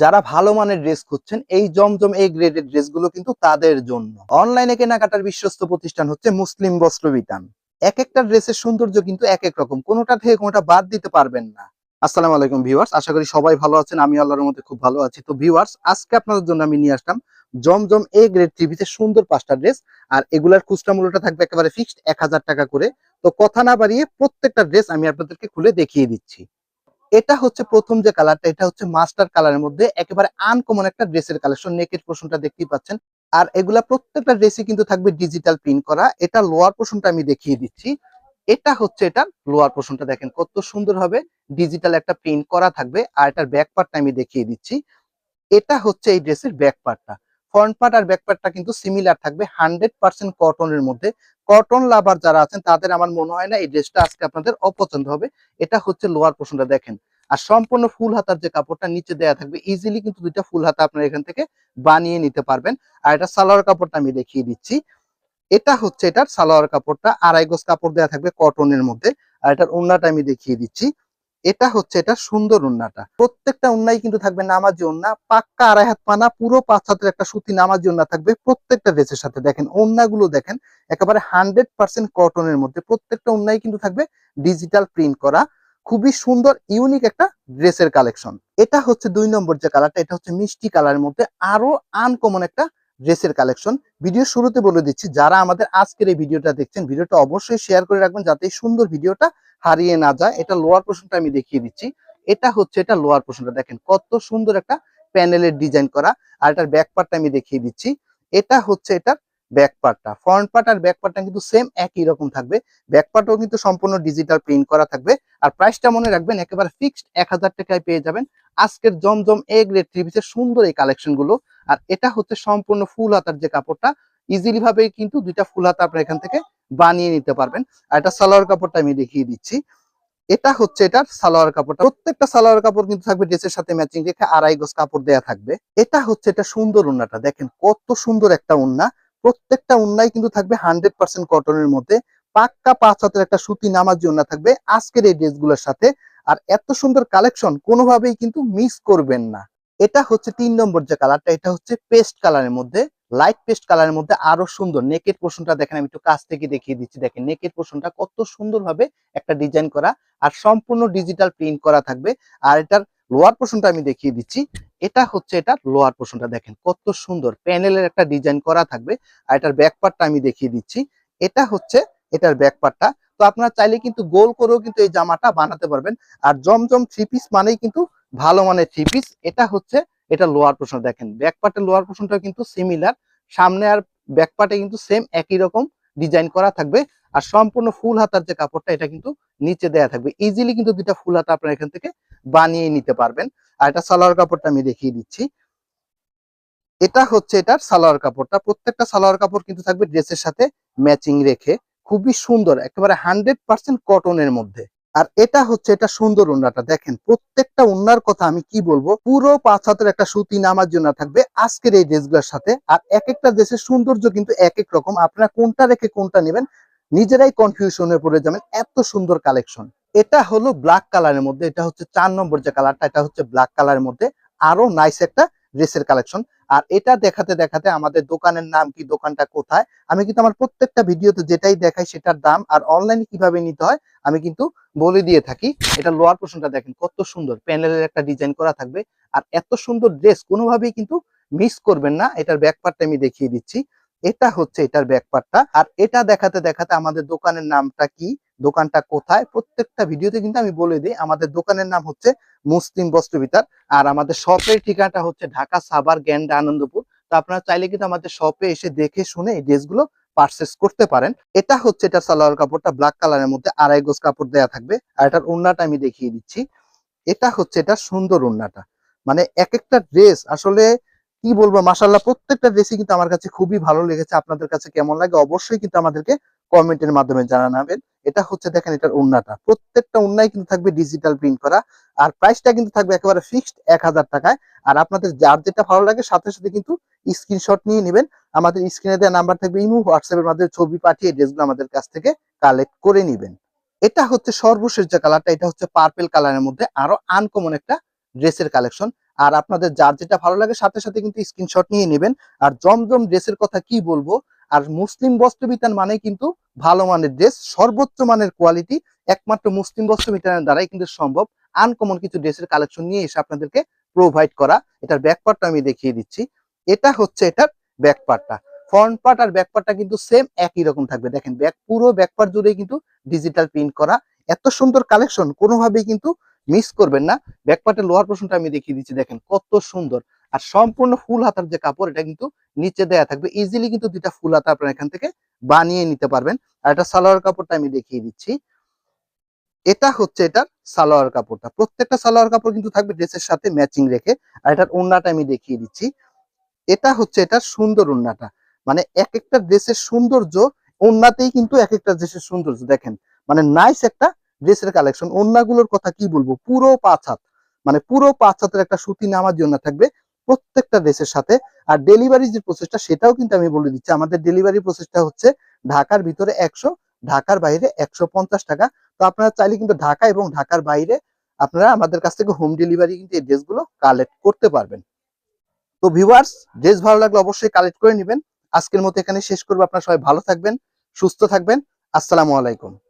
যারা ভালো মানের ড্রেস খুঁজছেন, এই জমজম, এই গ্রেডের ড্রেসগুলো কিন্তু তাদের জন্য। অনলাইনে কেনাকাটার বিশ্বস্ত প্রতিষ্ঠান হচ্ছে মুসলিম বস্ত্র বিতান। এক একটা ড্রেসের সৌন্দর্য কিন্তু এক এক রকম, কোনোটা থেকে কোনোটা বাদ দিতে পারবেন না। আসসালামু আলাইকুম ভিউয়ার্স আশা করি সবাই ভালো আছেন আমি আল্লাহর মধ্যে খুব ভালো আছি। তো ভিউয়ার্স আজকে আপনাদের জন্য আমি নিয়ে আসলাম জমজম এ গ্রেড টিভিতে সুন্দর পাঁচটা ড্রেস আর এগুলার খুচরা মূল্যটা থাকবে একেবারে ফিক্সড এক হাজার টাকা করে। তো কথা না বাড়িয়ে প্রত্যেকটা ড্রেস আমি আপনাদেরকে খুলে দেখিয়ে দিচ্ছি। এটা হচ্ছে প্রথম যে কালারটা, এটা হচ্ছে মাস্টার কালারের মধ্যে একেবারে আনকমন একটা ড্রেসের কালেকশন নেকের পোর্শনটা দেখতেই পাচ্ছেন। আর এগুলা প্রত্যেকটা ড্রেসই কিন্তু থাকবে ডিজিটাল প্রিন্ট করা। এটা লোয়ার পোর্শনটা আমি দেখিয়ে দিচ্ছি। এটা হচ্ছে এটা লোয়ার পোর্শনটা দেখেন কত সুন্দর হবে। ডিজিটাল একটা প্রিন্ট করা থাকবে। আর এটার ব্যাক পার্টটা আমি দেখিয়ে দিচ্ছি। এটা হচ্ছে এই ড্রেসের ব্যাক পার্টটা ফ্রন্ট পার্ট আর ব্যাক পার্টটা কিন্তু সিমিলার থাকবে। হান্ড্রেড পার্সেন্ট কটনের মধ্যে। কটন লাভার যারা আছেন, তাদের আমার মনে হয় না এই ড্রেসটা আজকে আপনাদের অপছন্দ হবে। এটা হচ্ছে লোয়ার পোর্শনটা দেখেন আর সম্পূর্ণ ফুল হাতার যে কাপড়টা নিচে দেয়া থাকবে ইজিলি কিন্তু দুইটা ফুল হাতা আপনারা এখান থেকে বানিয়ে নিতে পারবেন। আর এটা সালোয়ার কাপড়টা আমি দেখিয়ে দিচ্ছি। এটা হচ্ছে এটার সালোয়ার কাপড়টা, আড়াই গজ কাপড় দেওয়া থাকবে কটনের মধ্যে। আর এটার উন্নাটা আমি দেখিয়ে দিচ্ছি। এটা হচ্ছে এটা সুন্দর উন্নাটা প্রত্যেকটা উন্নাই কিন্তু থাকবে নামাজি উন্না পাক্কা আড়াই হাত পানা, পুরো পাঁচ হাতের একটা সুতি নামাজি উন্না থাকবে প্রত্যেকটা ড্রেসের সাথে। দেখেন উন্নাগুলো দেখেন, একেবারে হান্ড্রেড পার্সেন্ট কটনের মধ্যে প্রত্যেকটা উন্নাই কিন্তু থাকবে ডিজিটাল প্রিন্ট করা। খুবই সুন্দর ইউনিক একটা ড্রেসের কালেকশন এটা হচ্ছে দুই নম্বর যে কালারটা এটা হচ্ছে মিষ্টি কালারের মধ্যে আরও আনকমন একটা ড্রেসের কালেকশন ভিডিও শুরুতে বলে দিচ্ছি, যারা আমাদের আজকের এই ভিডিওটা দেখছেন, ভিডিওটা অবশ্যই শেয়ার করে রাখবেন যাতে এই সুন্দর ভিডিওটা হারিয়ে না যায়। এটা লোয়ার পোর্শনটা আমি দেখিয়ে দিচ্ছি। এটা হচ্ছে, এটা লোয়ার পোর্শনটা দেখেন, কত সুন্দর একটা প্যানেলের ডিজাইন করা। আর এটার ব্যাক পার্টটা আমি দেখিয়ে দিচ্ছি। এটা হচ্ছে, এটার ব্যাক পার্টটা ফ্রন্ট পার্ট আর ব্যাক পার্টটা কিন্তু সেম একই রকম থাকবে। ব্যাক পার্টও কিন্তু সম্পূর্ণ ডিজিটাল প্রিন্ট করা থাকবে। আর প্রাইসটা মনে রাখবেন, একেবারে ফিক্সড এক হাজার টাকায় পেয়ে যাবেন। আজকের জমজম এ গ্রেড থ্রিপিসের সুন্দর এই কালেকশনগুলো আর এটা হচ্ছে সম্পূর্ণ ফুল হাতার যে কাপড়টা ইজিলি ভাবে কিন্তু দুইটা ফুল হাতা আপনারা এখান থেকে বানিয়ে নিতে পারবেন। আর এটা সালোয়ার কাপড়টা আমি দেখিয়ে দিচ্ছি। এটা হচ্ছে এটার সালোয়ার কাপড়টা। প্রত্যেকটা সালোয়ার কাপড় কিন্তু থাকবে ড্রেসের সাথে ম্যাচিং রেখে আড়াই গজ কাপড় দেয়া থাকবে। এটা হচ্ছে এটা সুন্দর উন্নাটা দেখেন কত সুন্দর একটা উন্না প্রত্যেকটা উন্নাই কিন্তু থাকবে হান্ড্রেড পার্সেন্ট কটনের মধ্যে। পাক্কা পাঁচ হাতের একটা সুতি নামাজি উন্না থাকবে আজকের এই ড্রেসগুলোর সাথে। আর এত সুন্দর কালেকশন কোনোভাবেই কিন্তু মিস করবেন না। এটা হচ্ছে তিন নম্বর যে কালারটা, এটা হচ্ছে পেস্ট কালারের মধ্যে, লাইট পেস্ট কালারের মধ্যে আরও সুন্দর। নেকের পোর্শনটা দেখেন, আমি একটু কাছ থেকে দেখিয়ে দিচ্ছি। দেখেন, নেকের পোর্শনটা কত সুন্দরভাবে একটা ডিজাইন করা। আর সম্পূর্ণ ডিজিটাল প্রিন্ট করা থাকবে। আর এটার লোয়ার পোর্শনটা আমি দেখিয়ে দিচ্ছি। এটা হচ্ছে এটা লোয়ার পোর্শনটা দেখেন, কত সুন্দর। প্যানেলের একটা ডিজাইন করা থাকবে, আর এটার ব্যাক পার্টটা আমি দেখিয়ে দিচ্ছি। এটা হচ্ছে এটার ব্যাক পার্টটা তো আপনারা চাইলে কিন্তু গোল করেও কিন্তু এই জামাটা বানাতে পারবেন। আর জমজম থ্রি পিস মানেই কিন্তু ভালো মানের থ্রি পিস এটা হচ্ছে এটা লোয়ার পোর্শন দেখেন ব্যাক পার্টের লোয়ার পোর্শনটা কিন্তু সিমিলার সামনে আর ব্যাক পার্টে কিন্তু সেম একই রকম ডিজাইন করা থাকবে। আর সম্পূর্ণ ফুল হাতার যে কাপড়টা, এটা কিন্তু নিচে দেয়া থাকবে। ইজিলি কিন্তু দুইটা ফুল হাতা আপনারা এখান থেকে বানিয়ে নিতে পারবেন। আর এটা সালোয়ার কাপড়টা আমি দেখিয়ে দিচ্ছি। এটা হচ্ছে এটার সালোয়ার কাপড়টা। প্রত্যেকটা সালোয়ার কাপড় কিন্তু থাকবে ড্রেসের সাথে ম্যাচিং রেখে। খুবই সুন্দর, একেবারে হান্ড্রেড পার্সেন্ট কটনের মধ্যে। আর এটা হচ্ছে এটা সুন্দর উন্নাটা দেখেন, প্রত্যেকটা উন্নার কথা আমি কি বলব? পুরো পাঁচ হাতের একটা সুতি নামার জন্য থাকবে আজকের এই ড্রেসগুলোর সাথে। আর এক একটা দেশের সৌন্দর্য কিন্তু এক এক রকম। আপনারা কোনটা রেখে কোনটা নেবেন, নিজেরাই কনফিউশনে পড়ে যাবেন। এত সুন্দর কালেকশন এটা হলো ব্ল্যাক কালারের মধ্যে, এটা হচ্ছে চার নম্বর যে কালারটা এটা হচ্ছে ব্ল্যাক কালারের মধ্যে আরও নাইস একটা ড্রেসের কালেকশন আর এটা দেখাতে দেখাতে আমাদের দোকানের নাম কি, দোকানটা কোথায়, আমি কিন্তু আমার প্রত্যেকটা ভিডিওতে যেটাই দেখাই সেটার দাম আর অনলাইনে কীভাবে নিতে হয়, আমি কিন্তু বলে দিয়ে থাকি। এটা লোয়ার পোর্শনটা দেখেন, কত সুন্দর। প্যানেলের একটা ডিজাইন করা থাকবে। আর এত সুন্দর ড্রেস কোনোভাবেই কিন্তু মিস করবেন না, এটার ব্যাক পার্টটা আমি দেখিয়ে দিচ্ছি। এটা হচ্ছে এটার ব্যাক পার্টটা আর এটা দেখাতে দেখাতে আমাদের দোকানের নামটা কি? দোকানটা কোথায়? প্রত্যেকটা ভিডিওতে কিন্তু আমি বলে দিই, আমাদের দোকানের নাম হচ্ছে মুসলিম বস্ত্রবিতার আর আমাদের শপের ঠিকানাটা হচ্ছে ঢাকা সাভার গ্যান্ডা আনন্দপুর। তো আপনারা চাইলে কিন্তু আমাদের শপে এসে দেখে শুনে এই ড্রেসগুলো পারচেস করতে পারেন। এটা হচ্ছে, এটা সালোয়ার কাপড়টা ব্ল্যাক কালারের মধ্যে আড়াই গোজ কাপড় দেয়া থাকবে আর এটার ওন্নাটা আমি দেখিয়ে দিচ্ছি। এটা হচ্ছে, এটা সুন্দর ওন্নাটা মানে এক একটা ড্রেস আসলে কি বলব মাসাল্লাহ প্রত্যেকটা ড্রেসই কিন্তু আমার কাছে খুবই ভালো লেগেছে। আপনাদের কাছে কেমন লাগে অবশ্যই কিন্তু আমাদেরকে কমেন্টের মাধ্যমে জানাবেন। এটা হচ্ছে দেখেন এটার উন্নাটা। প্রত্যেকটা উন্নায় কিন্তু থাকবে ডিজিটাল প্রিন্ট করা, আর প্রাইসটা কিন্তু থাকবে একেবারে ফিক্সড এক হাজার টাকায়। আর আপনাদের যার যেটা ভালো লাগে সাথে সাথে কিন্তু স্ক্রিনশট নিয়ে নেবেন। আমাদের স্ক্রিনে দেওয়া নাম্বার থাকবে ইমো হোয়াটসঅ্যাপের মাধ্যমে ছবি পাঠিয়ে ড্রেসগুলো আমাদের কাছ থেকে কালেক্ট করে নেবেন। এটা হচ্ছে সর্বশেষ যে কালারটা এটা হচ্ছে পার্পেল কালারের মধ্যে আরও আনকমন একটা ড্রেসের কালেকশন আর আপনাদের যার যেটা ভালো লাগে সাথে সাথে কিন্তু স্ক্রিনশট নিয়ে নেবেন। আর জমজম ড্রেসের কথা কি বলব আর মুসলিম বস্ত্র বিতান মানে কিন্তু ভালো মানের ড্রেস সর্বোচ্চ মানের কোয়ালিটি একমাত্র মুসলিম বস্ত্র বিতানের দ্বারাই কিন্তু সম্ভব আনকমন কিছু ড্রেসের কালেকশন নিয়ে এসে আপনাদেরকে প্রোভাইড করা। এটার ব্যাক পার্টটা আমি দেখিয়ে দিচ্ছি। এটা হচ্ছে এটার ব্যাক পার্টটা ফ্রন্ট পার্ট আর ব্যাক পার্টটা কিন্তু সেম একই রকম থাকবে। দেখেন ব্যাক পুরো ব্যাক পার্ট জুড়ে কিন্তু ডিজিটাল প্রিন্ট করা। এত সুন্দর কালেকশন কোনোভাবেই কিন্তু মিস করবেন না। ব্যাক পার্টের লোয়ার পোর্শনটা আমি দেখিয়ে দিচ্ছি। দেখেন, কত সুন্দর। আর সম্পূর্ণ ফুল হাতার যে কাপড়, এটা কিন্তু নিচে দেয়া থাকবে। ইজিলি কিন্তু দুইটা ফুল হাতা আপনারা এখান থেকে বানিয়ে নিতে পারবেন। আর এটা সালোয়ার কাপড়টা আমি দেখিয়ে দিচ্ছি। এটা হচ্ছে এটার সালোয়ার কাপড়টা। প্রত্যেকটা সালোয়ার কাপড় কিন্তু থাকবে ড্রেসের সাথে ম্যাচিং রেখে। আর এটার ওন্নাটা আমি দেখিয়ে দিচ্ছি। এটা হচ্ছে এটার সুন্দর ওন্নাটা মানে এক একটা ড্রেসের সৌন্দর্য ওন্নাতেই কিন্তু এক একটা ড্রেসের সৌন্দর্য। দেখেন মানে নাইস একটা ড্রেসের কালেকশন ওন্নাগুলোর কথা কি বলব? পুরো পাঁচ হাত। মানে পুরো পাঁচ হাতের একটা সুতি নামার জন্য থাকবে। প্রত্যেকটা দেশের সাথে। আর ডেলিভারি যে প্রসেসটা সেটাও কিন্তু আমি বলে দিচ্ছি। আমাদের ডেলিভারি প্রসেসটা হচ্ছে ঢাকার ভিতরে একশো, ঢাকার বাইরে একশো পঞ্চাশ টাকা। তো আপনারা চাইলে কিন্তু ঢাকা এবং ঢাকার বাইরে আপনারা আমাদের কাছ থেকে হোম ডেলিভারি কিন্তু এই ড্রেসগুলো কালেক্ট করতে পারবেন। তো ভিউয়ার্স ড্রেস ভালো লাগলে অবশ্যই কালেক্ট করে নেবেন। আজকের মতো এখানে শেষ করব। আপনারা সবাই ভালো থাকবেন, সুস্থ থাকবেন। আসসালামু আলাইকুম।